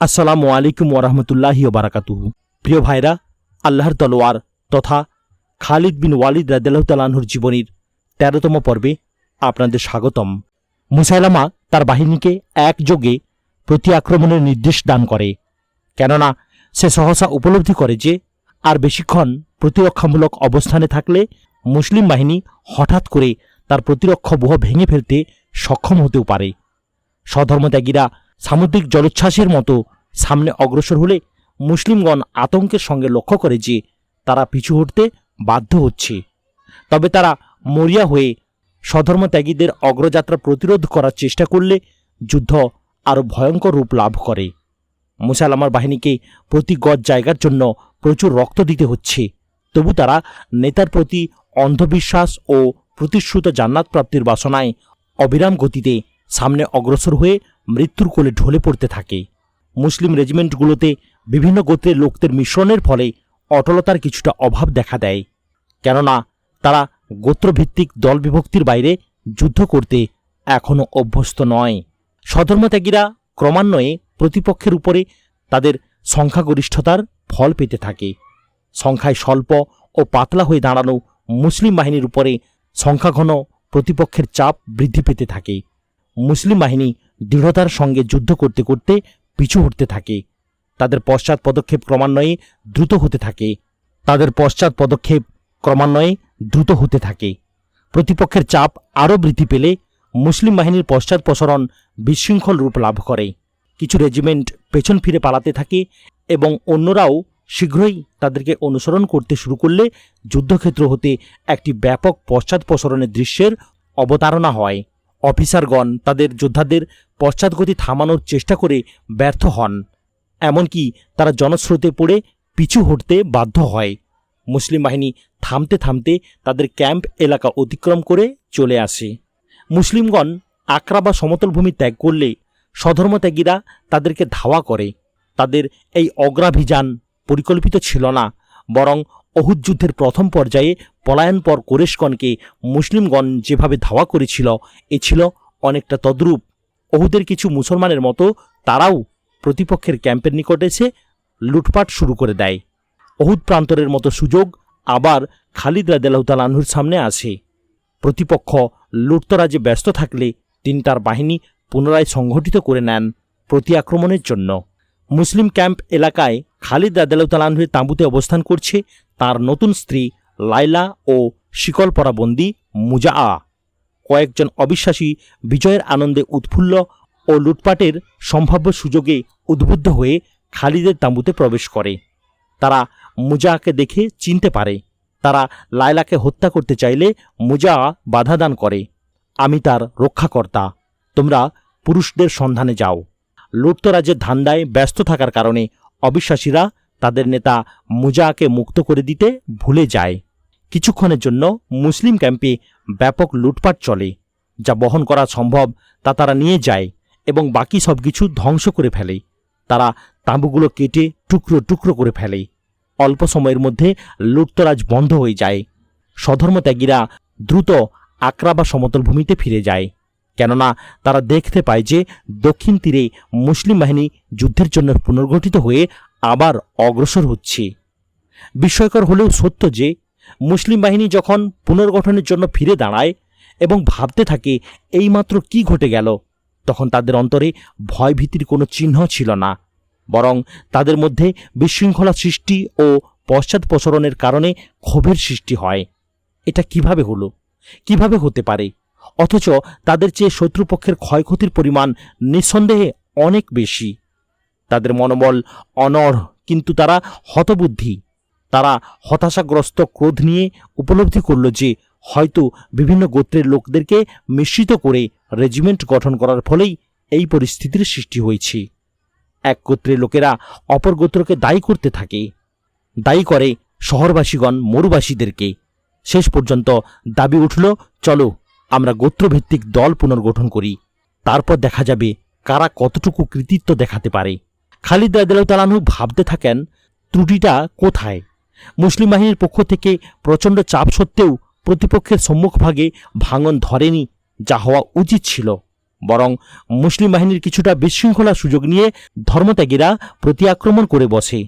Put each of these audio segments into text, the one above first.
আসসালামু আলাইকুম ওরহমতুল্লাহি বারাকাতুহু। প্রিয় ভাইরা, আল্লাহর তলোয়ার তথা খালিদ বিন ওয়ালিদ রাদিল্লাহ তালাহুর জীবনীর তেরোতম পর্বে আপনাদের স্বাগতম। মুসাইলামা তার বাহিনীকে একযোগে প্রতি আক্রমণের নির্দেশ দান করে। কেননা, সে সহসা উপলব্ধি করে যে আর বেশিক্ষণ প্রতিরক্ষামূলক অবস্থানে থাকলে মুসলিম বাহিনী হঠাৎ করে তার প্রতিরক্ষা ব্যূহ ভেঙে ফেলতে সক্ষম হতেও পারে। স্বধর্মত্যাগীরা সামুদ্রিক জলোচ্ছ্বাসের মতো সামনে অগ্রসর হলে মুসলিমগণ আতঙ্কের সঙ্গে লক্ষ্য করে যে তারা পিছু হটতে বাধ্য হচ্ছে। তবে তারা মরিয়া হয়ে স্বধর্মত্যাগীদের অগ্রযাত্রা প্রতিরোধ করার চেষ্টা করলে যুদ্ধ আরও ভয়ঙ্কর রূপ লাভ করে। মুসালামার বাহিনীকে প্রতি গজ জায়গার জন্য প্রচুর রক্ত দিতে হচ্ছে। তবু তারা নেতার প্রতি অন্ধবিশ্বাস ও প্রতিশ্রুত জান্নাত প্রাপ্তির বাসনায় অবিরাম গতিতে সামনে অগ্রসর হয়ে মৃত্যুর কোলে ঢলে পড়তে থাকে। মুসলিম রেজিমেন্টগুলোতে বিভিন্ন গোত্রের লোকদের মিশ্রণের ফলে অটলতার কিছুটা অভাব দেখা দেয়। কেননা, তারা গোত্রভিত্তিক দল বিভক্তির বাইরে যুদ্ধ করতে এখনও অভ্যস্ত নয়। স্বধর্মত্যাগীরা ক্রমান্বয়ে প্রতিপক্ষের উপরে তাদের সংখ্যাগরিষ্ঠতার ফল পেতে থাকে। সংখ্যায় স্বল্প ও পাতলা হয়ে দাঁড়ানো মুসলিম বাহিনীর উপরে সংখ্যাঘন প্রতিপক্ষের চাপ বৃদ্ধি পেতে থাকে। মুসলিম বাহিনী দৃঢ়তার সঙ্গে যুদ্ধ করতে করতে পিছু হটতে থাকে। তাদের পশ্চাৎ পদক্ষেপ ক্রমান্বয়ে দ্রুত হতে থাকে। তাদের পশ্চাৎ পদক্ষেপ ক্রমান্বয়ে দ্রুত হতে থাকে। প্রতিপক্ষের চাপ আরও বৃদ্ধি পেলে মুসলিম বাহিনীর পশ্চাৎ প্রসরণ বিশৃঙ্খল রূপ লাভ করে। কিছু রেজিমেন্ট পেছন ফিরে পালাতে থাকে এবং অন্যরাও শীঘ্রই তাদেরকে অনুসরণ করতে শুরু করলে যুদ্ধক্ষেত্র হতে একটি ব্যাপক পশ্চাৎপসরণের দৃশ্যের অবতারণা হয়। অফিসারগণ তাদের যোদ্ধাদের পশ্চাৎগতি থামানোর চেষ্টা করে ব্যর্থ হন। এমনকি তারা জনস্রোতে পড়ে পিছু হটতে বাধ্য হয়। মুসলিম বাহিনী থামতে থামতে তাদের ক্যাম্প এলাকা অতিক্রম করে চলে আসে। মুসলিমগণ আকরা বা সমতল ভূমি ত্যাগ করলে স্বধর্মত্যাগীরা তাদেরকে ধাওয়া করে। তাদের এই অগ্রাভিযান পরিকল্পিত ছিল না, বরং অহুদ যুদ্ধের প্রথম পর্যায়ে পলায়ন পর কোরেশগণকে মুসলিমগণ যেভাবে ধাওয়া করেছিল, এ ছিল অনেকটা তদ্রূপ। অহুদের কিছু মুসলমানের মতো তারাও প্রতিপক্ষের ক্যাম্পের নিকট এসে লুটপাট শুরু করে দেয়। অহুদ প্রান্তরের মতো সুযোগ আবার খালিদ রাদেলাউতালাহুর সামনে আসে। প্রতিপক্ষ লুটতরাজে ব্যস্ত থাকলে তিনি তার বাহিনী পুনরায় সংগঠিত করে নেন প্রতি আক্রমণের জন্য। মুসলিম ক্যাম্প এলাকায় খালিদ রাদেলাউতালাহুর তাঁবুতে অবস্থান করছে তার নতুন স্ত্রী লাইলা ও শিকল পরাবন্দি মুজা কয়েকজন অবিশ্বাসী বিজয়ের আনন্দে উৎফুল্ল ও লুটপাটের সম্ভাব্য সুযোগে উদ্বুদ্ধ হয়ে খালিদের তাঁবুতে প্রবেশ করে। তারা মুজাকে দেখে চিনতে পারে। তারা লায়লাকে হত্যা করতে চাইলে মুজা বাধা দান করে। আমি তার রক্ষাকর্তা। তোমরা পুরুষদের সন্ধানে যাও। লুটতরাজের ধান্দায় ব্যস্ত থাকার কারণে অবিশ্বাসীরা তাদের নেতা মুজাকে মুক্ত করে দিতে ভুলে যায়। কিছুক্ষণের জন্য মুসলিম ক্যাম্পে ব্যাপক লুটপাট চলে। যা বহন করা সম্ভব তা তারা নিয়ে যায় এবং বাকি সব কিছু ধ্বংস করে ফেলে। তারা তাঁবুগুলো কেটে টুকরো টুকরো করে ফেলে। অল্প সময়ের মধ্যে লুটতরাজ বন্ধ হয়ে যায়। স্বধর্মত্যাগীরা দ্রুত আকরা বা সমতল ভূমিতে ফিরে যায়। কেননা তারা দেখতে পায় যে দক্ষিণ তীরে মুসলিম বাহিনী যুদ্ধের জন্য পুনর্গঠিত হয়ে আবার অগ্রসর হচ্ছে। বিস্ময়কর হলেও সত্য যে মুসলিম বাহিনী যখন পুনর্গঠনের জন্য ফিরে দাঁড়ায় এবং ভাবতে থাকে এইমাত্র কি ঘটে গেল, তখন তাদের অন্তরে ভয়ভীতির কোনো চিহ্ন ছিল না, বরং তাদের মধ্যে বিশৃঙ্খলা সৃষ্টি ও পশ্চাৎপসরণের কারণে ক্ষোভের সৃষ্টি হয়। এটা কীভাবে হলো? কীভাবে হতে পারে? অথচ তাদের চেয়ে শত্রুপক্ষের ক্ষয়ক্ষতির পরিমাণ নিঃসন্দেহে অনেক বেশি। তাদের মনোবল অনড়, কিন্তু তারা হতবুদ্ধি। তারা হতাশাগ্রস্ত ক্রোধ নিয়ে উপলব্ধি করল যে, হয়তো বিভিন্ন গোত্রের লোকদেরকে মিশ্রিত করে রেজিমেন্ট গঠন করার ফলেই এই পরিস্থিতির সৃষ্টি হয়েছে। এক গোত্রের লোকেরা অপর গোত্রকে দায়ী করতে থাকে। দায়ী করে শহরবাসীগণ, মরুবাসীদেরকে। শেষ পর্যন্ত দাবি উঠল, চলো আমরা গোত্রভিত্তিক দল পুনর্গঠন করি। তারপর দেখা যাবে কারা কতটুকু কৃতিত্ব দেখাতে পারে। খালিদ রাদিয়াল্লাহু ভাবতে থাকেন, ত্রুটিটা কোথায়? মুসলিম বাহিনীর পক্ষ থেকে প্রচণ্ড চাপ সত্ত্বেও প্রতিপক্ষের সম্মুখভাগে ভাঙন ধরেনি যা হওয়া উচিত ছিল। বরং মুসলিম বাহিনীর কিছুটা বিশৃঙ্খলা সুযোগ নিয়ে ধর্মত্যাগীরা প্রতি আক্রমণ করে বসে।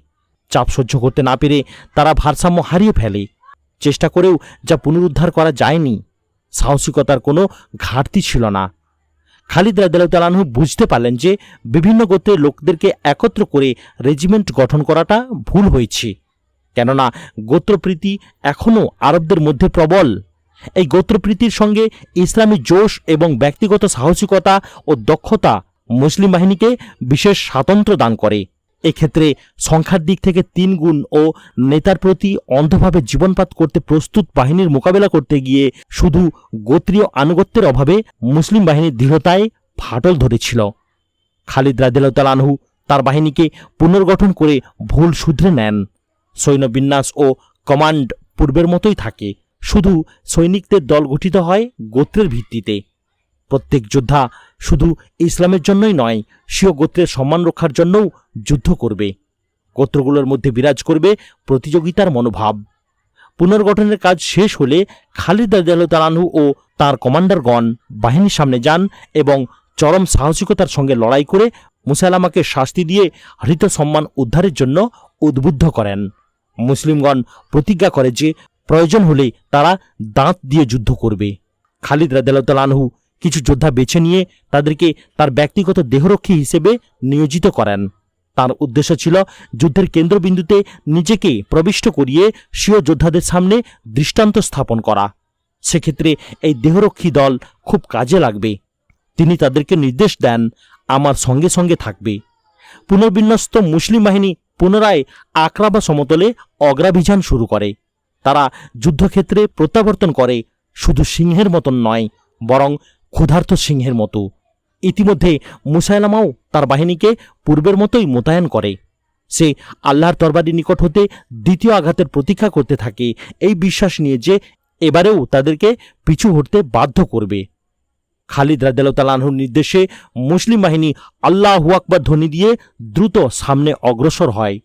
চাপ সহ্য করতে না পেরে তারা ভারসাম্য হারিয়ে ফেলে। চেষ্টা করেও যা পুনরুদ্ধার করা যায়নি। সাহসিকতার কোনো ঘাটতি ছিল না। খালিদ রাদিয়াল্লাহু বুঝতে পারলেন যে বিভিন্ন গোত্রের লোকদেরকে একত্র করে রেজিমেন্ট গঠন করাটা ভুল হয়েছে। কেননা গোত্রপ্রীতি এখনও আরবদের মধ্যে প্রবল। এই গোত্রপ্রীতির সঙ্গে ইসলামী জোশ এবং ব্যক্তিগত সাহসিকতা ও দক্ষতা মুসলিম বাহিনীকে বিশেষ স্বাতন্ত্র্য দান করে। এক্ষেত্রে সংখ্যার দিক থেকে তিন গুণ ও নেতার প্রতি অন্ধভাবে জীবনপাত করতে প্রস্তুত বাহিনীর মোকাবেলা করতে গিয়ে শুধু গোত্রীয় আনুগত্যের অভাবে মুসলিম বাহিনীর দৃঢ়তায় ফাটল ধরেছিল। খালিদ রাদিল্লাহ আনহু তার বাহিনীকে পুনর্গঠন করে ভুল শুধরে নেন। সৈন্যবিন্যাস ও কমান্ড পূর্বের মতোই থাকে। শুধু সৈনিকদের দল গঠিত হয় গোত্রের ভিত্তিতে। প্রত্যেক যোদ্ধা শুধু ইসলামের জন্যই নয়, স্বীয় গোত্রের সম্মান রক্ষার জন্যও যুদ্ধ করবে। গোত্রগুলোর মধ্যে বিরাজ করবে প্রতিযোগিতার মনোভাব। পুনর্গঠনের কাজ শেষ হলে খালিদ তালানহু ও তার কমান্ডারগণ বাহিনীর সামনে যান এবং চরম সাহসিকতার সঙ্গে লড়াই করে মুসালামাকে শাস্তি দিয়ে হৃত সম্মান উদ্ধারের জন্য উদ্বুদ্ধ করেন। মুসলিমগণ প্রতিজ্ঞা করে যে প্রয়োজন হলে তারা দাঁত দিয়ে যুদ্ধ করবে। খালিদ রাদিয়াল্লাহু কিছু যোদ্ধা বেছে নিয়ে তাদেরকে তার ব্যক্তিগত দেহরক্ষী হিসেবে নিয়োজিত করেন। তার উদ্দেশ্য ছিল যুদ্ধের কেন্দ্রবিন্দুতে নিজেকে প্রবিষ্ট করিয়ে স্বীয় যোদ্ধাদের সামনে দৃষ্টান্ত স্থাপন করা। সেক্ষেত্রে এই দেহরক্ষী দল খুব কাজে লাগবে। তিনি তাদেরকে নির্দেশ দেন, আমার সঙ্গে সঙ্গে থাকবে। পুনর্বিন্যস্ত মুসলিম বাহিনী পুনরায় আকরাবা সমতলে অগ্রাভিযান শুরু করে। তারা যুদ্ধক্ষেত্রে প্রত্যাবর্তন করে, শুধু সিংহের মতন নয়, বরং ক্ষুধার্ত সিংহের মতো। ইতিমধ্যে মুসাইলামাও তার বাহিনীকে পূর্বের মতোই মোতায়েন করে। সে আল্লাহর তরবারির নিকট হতে দ্বিতীয় আঘাতের প্রতীক্ষা করতে থাকে। এই বিশ্বাস নিয়ে যে এবারেও তাদেরকে পিছু হটতে বাধ্য করবে। খালিদ রাদিয়াল্লাহুর নির্দেশে মুসলিম বাহিনী আল্লাহ আকবর ধ্বনি দিয়ে দ্রুত সামনে অগ্রসর হয়।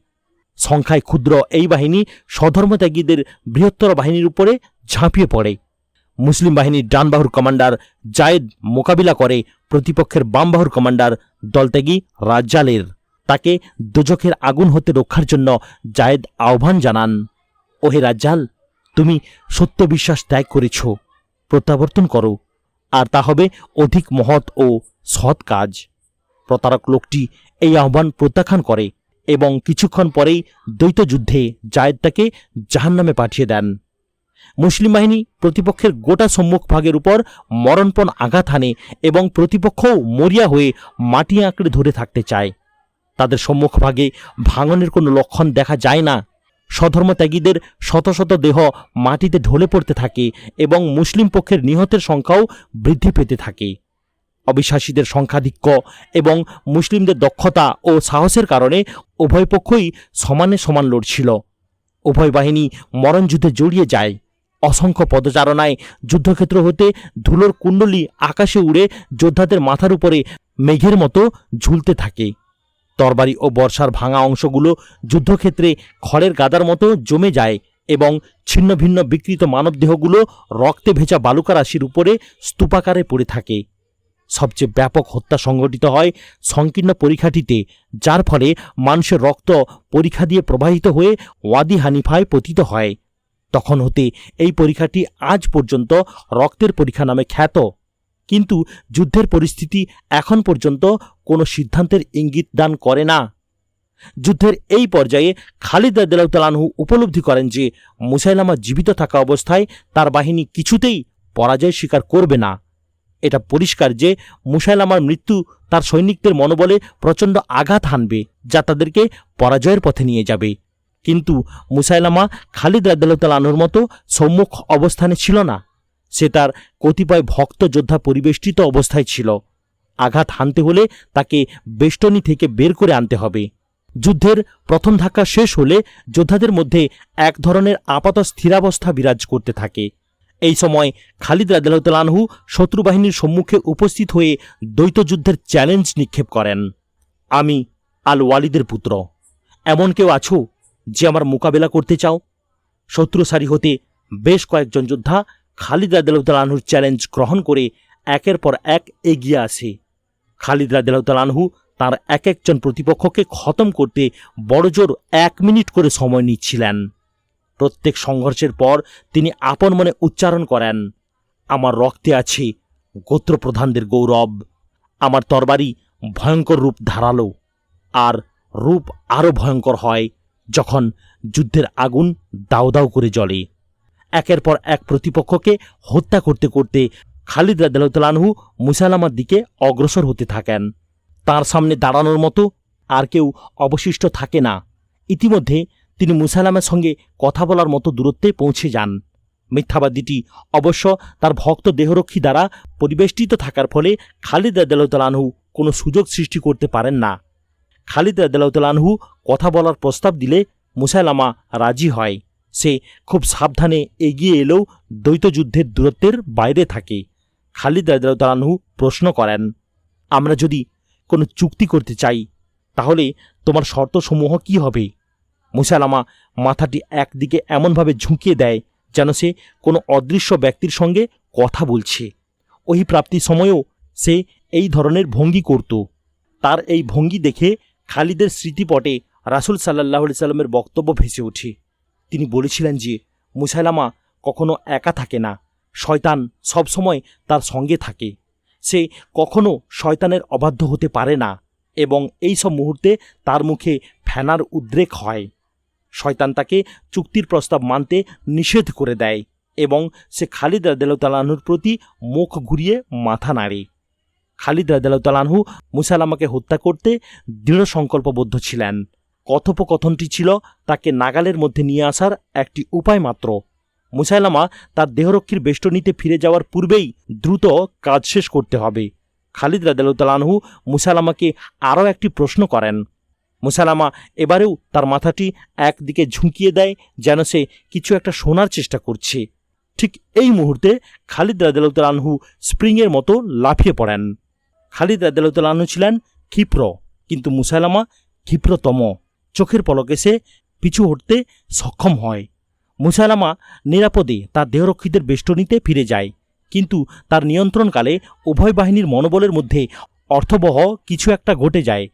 সংখ্যায় ক্ষুদ্র এই বাহিনী স্বধর্মত্যাগীদের বৃহত্তর বাহিনীর উপরে ঝাঁপিয়ে পড়ে। মুসলিম বাহিনীর ডানবাহুর কমান্ডার জায়েদ মোকাবিলা করে প্রতিপক্ষের বামবাহুর কমান্ডার দলত্যাগী রাজ্জালের। তাকে দোজখের আগুন হতে রক্ষার জন্য জায়েদ আহ্বান জানান, ওহে রাজ্জাল, তুমি সত্য বিশ্বাস ত্যাগ করেছ, প্রত্যাবর্তন করো, আর তা হবে অধিক মহৎ ও সৎ কাজ। প্রতারক লোকটি এই আহ্বান প্রত্যাখ্যান করে এবং কিছুক্ষণ পরেই দ্বৈত যুদ্ধে জায়েদ তাকে জাহান্নামে পাঠিয়ে দেন। মুসলিম বাহিনী প্রতিপক্ষের গোটা সম্মুখভাগের উপর মরণপণ আঘাত হানে এবং প্রতিপক্ষও মরিয়া হয়ে মাটি আঁকড়ে ধরে থাকতে চায়। তাদের সম্মুখভাগে ভাঙনের কোনো লক্ষণ দেখা যায় না। স্বধর্মত্যাগীদের শত শত দেহ মাটিতে ঢলে পড়তে থাকে এবং মুসলিম পক্ষের নিহতের সংখ্যাও বৃদ্ধি পেতে থাকে। অবিশ্বাসীদের সংখ্যাধিক্য এবং মুসলিমদের দক্ষতা ও সাহসের কারণে উভয় পক্ষই সমানে সমান লড়ছিল। উভয় বাহিনী মরণযুদ্ধে জড়িয়ে যায়। অসংখ্য পদচারণায় যুদ্ধক্ষেত্র হতে ধুলোর কুণ্ডলী আকাশে উড়ে যোদ্ধাদের মাথার উপরে মেঘের মতো ঝুলতে থাকে। তরবারি ও বর্ষার ভাঙা অংশগুলো যুদ্ধক্ষেত্রে খড়ের গাদার মতো জমে যায় এবং ছিন্ন ভিন্ন বিকৃত মানবদেহগুলো রক্তে ভেজা বালুকা রাশির উপরে স্তূপাকারে পড়ে থাকে। সবচেয়ে ব্যাপক হত্যা সংঘটিত হয় সংকীর্ণ পরীক্ষাটিতে, যার ফলে মানুষের রক্ত পরীক্ষা দিয়ে প্রবাহিত হয়ে ওয়াদি হানিফায় পতিত হয়। তখন হতে এই পরীক্ষাটি আজ পর্যন্ত রক্তের পরীক্ষা নামে খ্যাত। কিন্তু যুদ্ধের পরিস্থিতি এখন পর্যন্ত কোনো সিদ্ধান্তের ইঙ্গিত দান করে না। যুদ্ধের এই পর্যায়ে খালিদ রাদিয়াল্লাহু উপলব্ধি করেন যে মুসাইলামা জীবিত থাকা অবস্থায় তার বাহিনী কিছুতেই পরাজয় স্বীকার করবে না। এটা পরিষ্কার যে মুসাইলামার মৃত্যু তার সৈনিকদের মনোবলে প্রচণ্ড আঘাত হানবে, যা তাদেরকে পরাজয়ের পথে নিয়ে যাবে। কিন্তু মুসাইলামা খালিদ রাদিয়াল্লাহুর মতো সম্মুখ অবস্থানে ছিল না। সে তার কতিপয় ভক্ত যোদ্ধা পরিবেষ্টিত অবস্থায় ছিল। আঘাত হানতে হলে তাকে বেষ্টনী থেকে বের করে আনতে হবে। যুদ্ধের প্রথম ধাক্কা শেষ হলে যোদ্ধাদের মধ্যে এক ধরনের আপাত স্থিরাবস্থা বিরাজ করতে থাকে। এই সময় খালিদ রাদিয়াল্লাহু শত্রু বাহিনীর সম্মুখে উপস্থিত হয়ে দ্বৈত যুদ্ধের চ্যালেঞ্জ নিক্ষেপ করেন। আমি আল ওয়ালিদের পুত্র। এমন কেউ আছো? যে আমার মোকাবেলা করতে চাও। শত্রু সারি হতে বেশ কয়েকজন যোদ্ধা খালিদ রাদিয়াল্লাহু চ্যালেঞ্জ গ্রহণ করে একের পর এক এগিয়ে আসে। খালিদ রাদিল্লাহু তার এক একজন প্রতিপক্ষকে খতম করতে বড়জোর এক মিনিট করে সময় নিচ্ছিলেন। প্রত্যেক সংঘর্ষের পর তিনি আপন মনে উচ্চারণ করেন, আমার রক্তে আছে গোত্রপ্রধানদের গৌরব, আমার তরবারি ভয়ঙ্কর রূপ ধারালো, আর রূপ আরও ভয়ঙ্কর হয় যখন যুদ্ধের আগুন দাউ দাউ করে জ্বলে। একের পর এক প্রতিপক্ষকে হত্যা করতে করতে খালিদ রাদিল্লাহু মুসালামার দিকে অগ্রসর হতে থাকেন। তার সামনে দাঁড়ানোর মতো আর কেউ অবশিষ্ট থাকে না। ইতিমধ্যে তিনি মুসালামের সঙ্গে কথা বলার মতো দূরত্বে পৌঁছে যান। মিথ্যাবাদীটি অবশ্য তার ভক্ত দেহরক্ষী দ্বারা পরিবেষ্টিত থাকার ফলে খালিদ রাদিল্লাহু কোনো সুযোগ সৃষ্টি করতে পারেন না। খালিদ রাদিল্লাহু কথা বলার প্রস্তাব দিলে মুসাইলামা রাজি হয়। সে খুব সাবধানে এগিয়ে এলেও দ্বৈত যুদ্ধের দূরত্বের বাইরে থাকে। খালিদ রাদিল্লাহু প্রশ্ন করেন, আমরা যদি কোনো চুক্তি করতে চাই, তাহলে তোমার শর্তসমূহ কি হবে? মুসালামা মাথাটি একদিকে এমনভাবে ঝুঁকিয়ে দেয় যেন সে কোনো অদৃশ্য ব্যক্তির সঙ্গে কথা বলছে। ওই প্রাপ্তির সময়েও সে এই ধরনের ভঙ্গি করত। তার এই ভঙ্গি দেখে খালিদের স্মৃতিপটে রাসুল সাল্লাহ সাল্লামের বক্তব্য ভেসে ওঠে। তিনি বলেছিলেন যে, মুসাইলামা কখনো একা থাকে না, শয়তান সবসময় তার সঙ্গে থাকে। সে কখনো শয়তানের অবাধ্য হতে পারে না এবং এই সব মুহূর্তে তার মুখে ফ্যানার উদ্রেক হয়। শয়তান তাকে চুক্তির প্রস্তাব মানতে নিষেধ করে দেয় এবং সে খালিদ রাদেলানুর প্রতি মুখ ঘুরিয়ে মাথা নাড়ে। খালিদ রাদেলাহু মুসালামাকে হত্যা করতে দৃঢ় সংকল্পবদ্ধ ছিলেন। কথোপকথনটি ছিল তাকে নাগালের মধ্যে নিয়ে আসার একটি উপায় মাত্র। মুসাইলামা তার দেহরক্ষীর বেষ্টনীতে ফিরে যাওয়ার পূর্বেই দ্রুত কাজ শেষ করতে হবে। খালিদ রাদেলাহু মুসালামাকে আরও একটি প্রশ্ন করেন। মুসালামা এবারেও তার মাথাটি একদিকে ঝুঁকিয়ে দেয় যেন সে কিছু একটা শোনার চেষ্টা করছে। ঠিক এই মুহূর্তে খালিদ রাদেলাহু স্প্রিংয়ের মতো লাফিয়ে পড়েন। খালিদ রাদেলাহু ছিলেন ক্ষিপ্র, কিন্তু মুসালামা ক্ষিপ্রতম। চোখের পলকে সে পিছু হটতে সক্ষম হয়। মুসালামা নিরাপদে তার দেহরক্ষীদের বেষ্টনীতে ফিরে যায়, কিন্তু তার নিয়ন্ত্রণকালে উভয় বাহিনীর মনোবলের মধ্যে অর্থবহ কিছু একটা ঘটে যায়।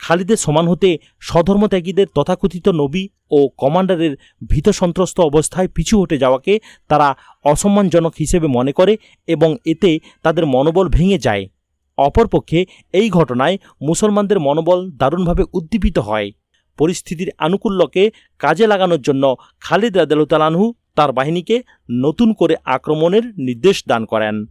খালিদের সমান হতে স্বধর্মত্যাগীদের তথাকথিত নবী ও কমান্ডারের ভীত সন্ত্রস্ত অবস্থায় পিছু হটে যাওয়াকে তারা অসম্মানজনক হিসেবে মনে করে এবং এতে তাদের মনোবল ভেঙে যায়। অপরপক্ষে এই ঘটনায় মুসলমানদের মনোবল দারুণভাবে উদ্দীপিত হয়। পরিস্থিতির আনুকূল্যকে কাজে লাগানোর জন্য খালিদ রাদেলতালানহু তার বাহিনীকে নতুন করে আক্রমণের নির্দেশ দান করেন।